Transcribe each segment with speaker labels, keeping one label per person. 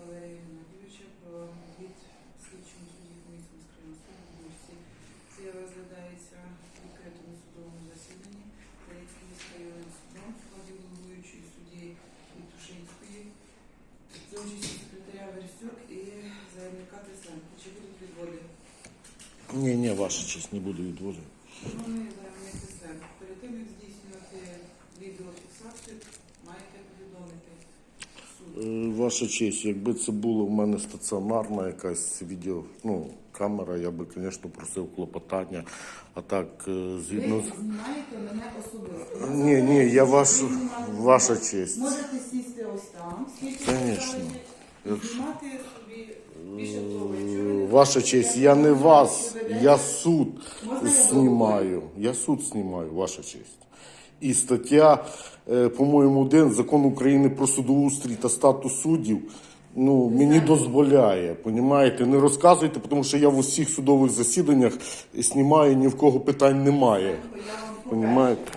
Speaker 1: Валерія Геннадійовича про від слідчому судді міськрайонного суду Бурсі. Заява розглядається в відкритому судовому засіданні Хмельницьким міськрайонним судом складі головуючої судді Вітушинської за участі секретаря Версюк і заявника Тесленко. Чи будуть відводи?
Speaker 2: Ні, ні, ваша честь, не буду відводити.
Speaker 1: Шановний заявник Тесленко, перед тим як здійснювати відеофіксацію, маєте повідомити суд.
Speaker 2: Е, Ваша честь, якби це було в мене стаціонарна якась відео, ну, камера, я би, звісно, просив клопотання. А так, е, згідно
Speaker 3: Ви
Speaker 2: з.
Speaker 3: знімаєте мене особисто.
Speaker 2: Ні, ні, я
Speaker 3: знімаєте
Speaker 2: ваша честь.
Speaker 3: Можете сісти ось там, скільки
Speaker 2: Конечно.
Speaker 3: бажаєте.
Speaker 1: Знімати собі більше того, якщо ви не
Speaker 2: Ваша честь, я не вас, я суд знімаю. Я суд знімаю, ваша честь. І стаття, е, по-моєму, 1 закон України про судоустрій та статус суддів. Ну, мені дозволяє, понімаєте? Не розказуйте, тому що я в усіх судових засіданнях знімаю, ні в кого питань немає. Понімаєте?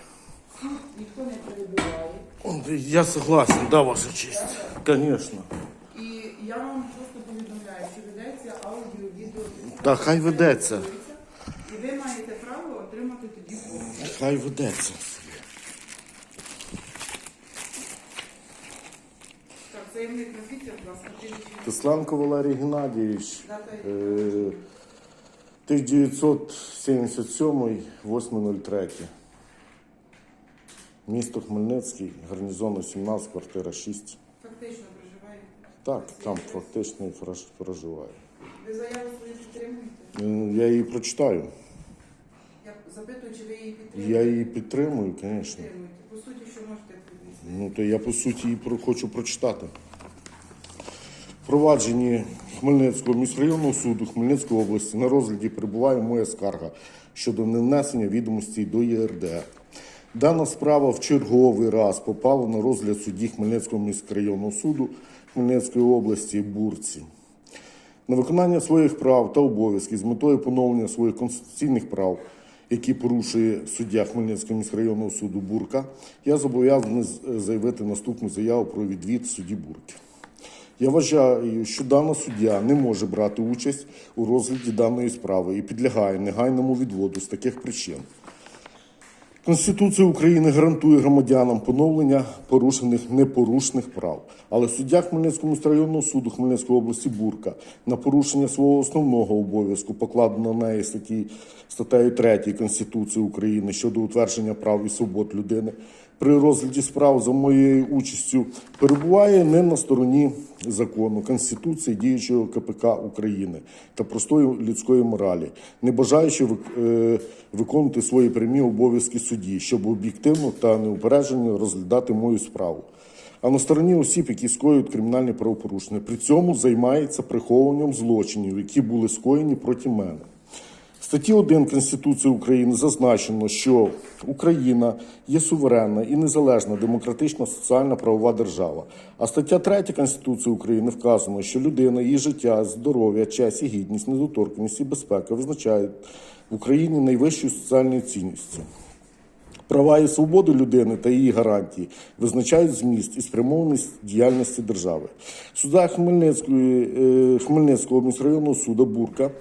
Speaker 3: Ніхто не перебуває.
Speaker 2: Я согласен, да, ваша честь. Звісно.
Speaker 3: І я вам просто повідомляю, що ведеться аудіо, відео.
Speaker 2: Та хай ведеться.
Speaker 3: І ви маєте право отримати тоді.
Speaker 2: Хай ведеться.
Speaker 1: Будь ласка.
Speaker 2: Тесленко Валерій Геннадійович.
Speaker 1: Дата
Speaker 2: Е, 1977, 8.03. Місто Хмельницький, гарнізону 17, квартира 6.
Speaker 1: фактично проживає.
Speaker 2: Так, там фактично і фраж- проживаю.
Speaker 1: Ви заяву свою підтримуєте?
Speaker 2: Е, Я її прочитаю.
Speaker 1: Я запитую, чи ви її підтримуєте?
Speaker 2: Я її підтримую, звісно.
Speaker 1: Підтримуєте. По суті, що можете відповісти?
Speaker 2: Ну, то я по суті її про- хочу прочитати. Впровадженні Хмельницького міськрайонного суду Хмельницької області на розгляді перебуває моя скарга щодо невнесення відомостей до ЄРДР. Дана справа в черговий раз попала на розгляд судді Хмельницького міськрайонного суду Хмельницької області Бурці. На виконання своїх прав та обов'язків з метою поновлення своїх конституційних прав, які порушує суддя Хмельницького міськрайонного суду Бурка, я зобов'язаний заявити наступну заяву про відвід судді Бурки. Я вважаю, що дана суддя не може брати участь у розгляді даної справи і підлягає негайному відводу з таких причин. Конституція України гарантує громадянам поновлення порушених непорушних прав. Але суддя Хмельницького міськрайонного суду Хмельницької області Бурка на порушення свого основного обов'язку, покладено на неї статті статтею 3 Конституції України щодо утвердження прав і свобод людини, при розгляді справ за моєю участю перебуває не на стороні закону, Конституції діючого КПК України та простої людської моралі, не бажаючи е, виконувати свої прямі обов'язки судді, щоб об'єктивно та неупереджено розглядати мою справу. А на стороні осіб, які скоюють кримінальні правопорушення, при цьому займається приховуванням злочинів, які були скоєні проти мене. Статті 1 Конституції України зазначено, що Україна є суверенна і незалежна демократична соціальна правова держава. А стаття 3 Конституції України вказано, що людина, її життя, здоров'я, честь і гідність, недоторканність і безпека визначають в Україні найвищою соціальною цінністю. Права і свободи людини та її гарантії визначають зміст і спрямованість діяльності держави. Суда Хмельницької, е, Хмельницького міськрайонного суду Бурка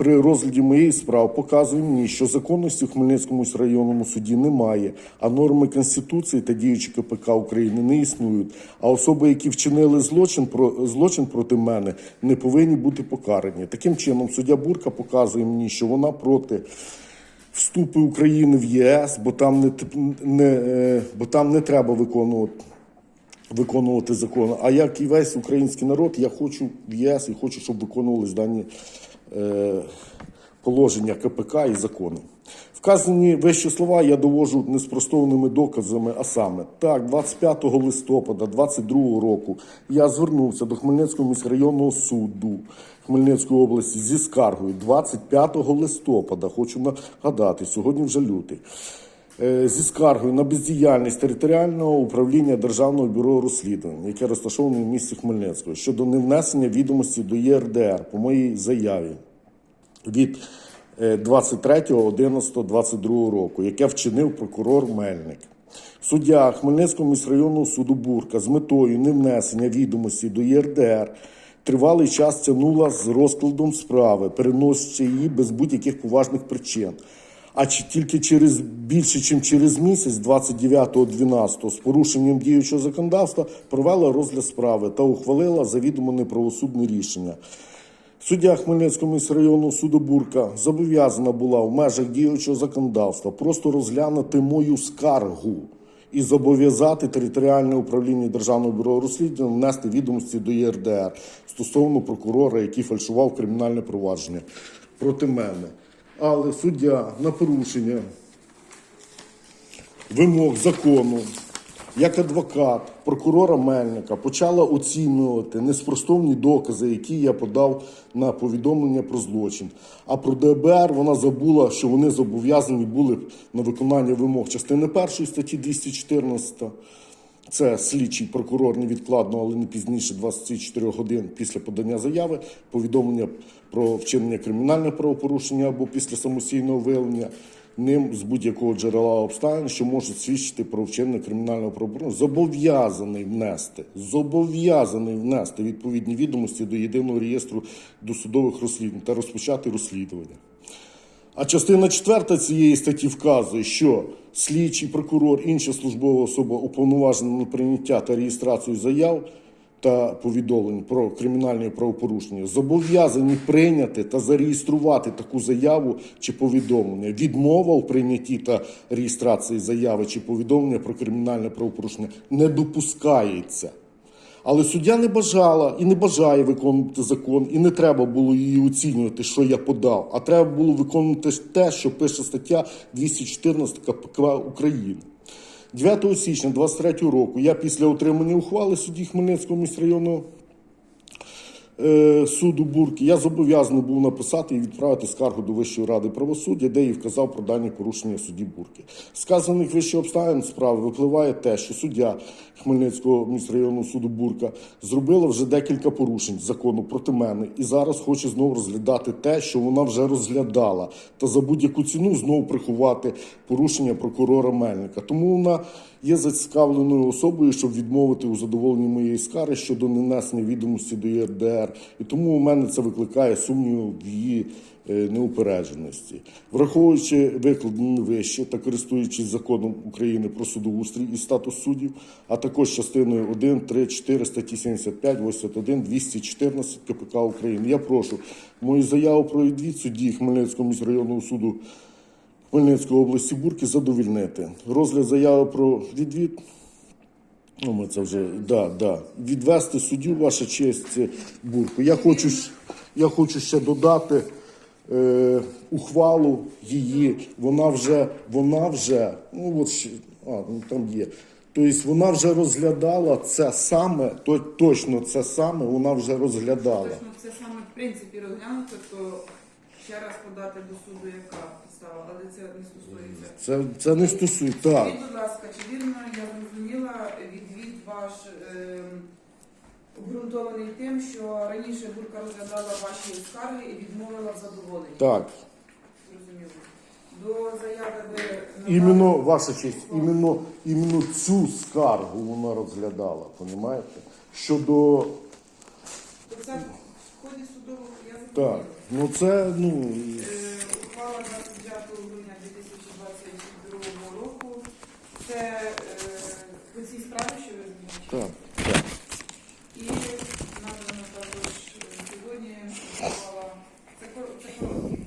Speaker 2: при розгляді моєї справи показує мені, що законності в Хмельницькому районному суді немає, а норми Конституції та діючі КПК України не існують. А особи, які вчинили злочин про злочин проти мене, не повинні бути покарані. Таким чином, суддя Бурка показує мені, що вона проти вступу України в ЄС, бо там не, не, е, бо там не треба виконувати. Виконувати закони. А як і весь український народ, я хочу в ЄС і хочу, щоб виконувались дані положення КПК і закони. Вказані вищі слова я довожу неспростованими доказами, а саме так, 25 листопада 22 року я звернувся до Хмельницького міськрайонного суду Хмельницької області зі скаргою 25 листопада. Хочу нагадати, сьогодні вже лютий. Е, Зі скаргою на бездіяльність територіального управління Державного бюро розслідувань, яке розташоване в місті Хмельницького, щодо невнесення відомості до ЄРДР по моїй заяві від е, 23.11.22 року, яке вчинив прокурор Мельник. Суддя Хмельницького міськрайонного суду Бурка з метою невнесення відомості до ЄРДР тривалий час тягнула з розкладом справи, переносячи її без будь-яких поважних причин. А тільки через більше, ніж через місяць, 29.12, з порушенням діючого законодавства, провела розгляд справи та ухвалила завідомо неправосудне рішення. Суддя Хмельницького міськрайонного суду Бурка зобов'язана була в межах діючого законодавства просто розглянути мою скаргу і зобов'язати територіальне управління Державного бюро розслідування внести відомості до ЄРДР стосовно прокурора, який фальшував кримінальне провадження проти мене. Але суддя на порушення вимог закону, як адвокат прокурора Мельника, почала оцінювати неспростовні докази, які я подав на повідомлення про злочин. А про ДБР вона забула, що вони зобов'язані були на виконання вимог частини першої статті 214. Це слідчий прокурор невідкладно, але не пізніше 24 годин після подання заяви, повідомлення про вчинення кримінального правопорушення або після самостійного виявлення ним з будь-якого джерела обставин, що можуть свідчити про вчинення кримінального правопорушення, зобов'язаний внести, зобов'язаний внести відповідні відомості до єдиного реєстру досудових розслідувань та розпочати розслідування. А частина 4 цієї статті вказує, що слідчий прокурор, інша службова особа уповноважена на прийняття та реєстрацію заяв та повідомлень про кримінальні правопорушення зобов'язані прийняти та зареєструвати таку заяву чи повідомлення. Відмова у прийнятті та реєстрації заяви чи повідомлення про кримінальне правопорушення не допускається. Але суддя не бажала і не бажає виконувати закон, і не треба було її оцінювати, що я подав, а треба було виконувати те, що пише стаття 214 КПК України. 9 січня 23 року я після отримання ухвали судді Хмельницького міськрайонного суду Бурки, я зобов'язаний був написати і відправити скаргу до Вищої ради правосуддя, де і вказав про дані порушення судді Бурки. Сказаних вище обставин справи випливає те, що суддя Хмельницького міськрайонного суду Бурка зробила вже декілька порушень закону проти мене і зараз хоче знову розглядати те, що вона вже розглядала, та за будь-яку ціну знову приховати порушення прокурора Мельника. Тому вона є зацікавленою особою, щоб відмовити у задоволенні моєї скари щодо ненесення відомості до ЄРДР. І тому у мене це викликає сумнів в її е, неупередженості. Враховуючи викладені вище та користуючись законом України про судоустрій і статус суддів, а також частиною 1, 3, 4 статті 75, 81, 214 КПК України, я прошу мою заяву про відвід судді Хмельницького міськрайонного суду Хмельницької області Бурки задовільнити. Розгляд заяви про відвід. Ну, ми це вже да, да. відвести суддю, ваша честь, бурку. Я хочу, я хочу ще додати е, ухвалу її. Вона вже, вона вже, ну от ще, а, ну, там є. Тобто вона вже розглядала це саме, то, точно це саме вона вже розглядала.
Speaker 1: Точно це саме в принципі розглянуто, то ще раз подати до суду, яка підстава, але це не стосується.
Speaker 2: Це, це не стосується. Так.
Speaker 1: Скажіть, будь ласка, чи вірно я зрозуміла відвід ваш ем, обґрунтований тим, що раніше Бурка розглядала ваші скарги і відмовила в задоволенні?
Speaker 2: так.
Speaker 1: Зрозуміло. До заяви ви надали-
Speaker 2: Іменно, ваша честь, іменно, іменно цю скаргу вона розглядала, розумієте? Щодо
Speaker 1: То це в ході судового я
Speaker 2: так, ну це ну
Speaker 1: Е, Ухвала 29 грудня 2022 року. Це по цій справі, що ви зазначили?
Speaker 2: так, так.
Speaker 1: І надано також е, сьогодні. Це кор- короткі.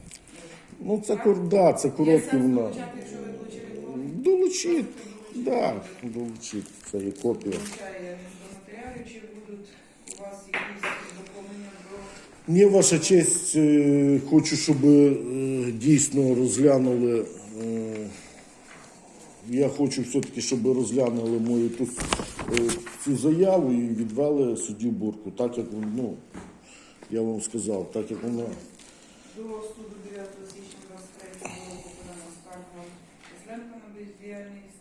Speaker 2: Ну це кор, да, це
Speaker 1: Є
Speaker 2: коротке
Speaker 1: сенс
Speaker 2: вона.
Speaker 1: якщо ви долучили копію?
Speaker 2: Долучить, так, долучить. Це є копія.
Speaker 1: Долучає до матеріалів, чи будуть у вас якісь доповнення до
Speaker 2: Ні, ваша честь, е, хочу, щоб е, дійсно розглянули. Я хочу все-таки, щоб розглянули мою ту, е, цю заяву і відвели суддю Бурку, так як ну, я вам сказав, так як вона.
Speaker 1: До суду 9 січня 23 року подана скарга Кисленко на бездіяльність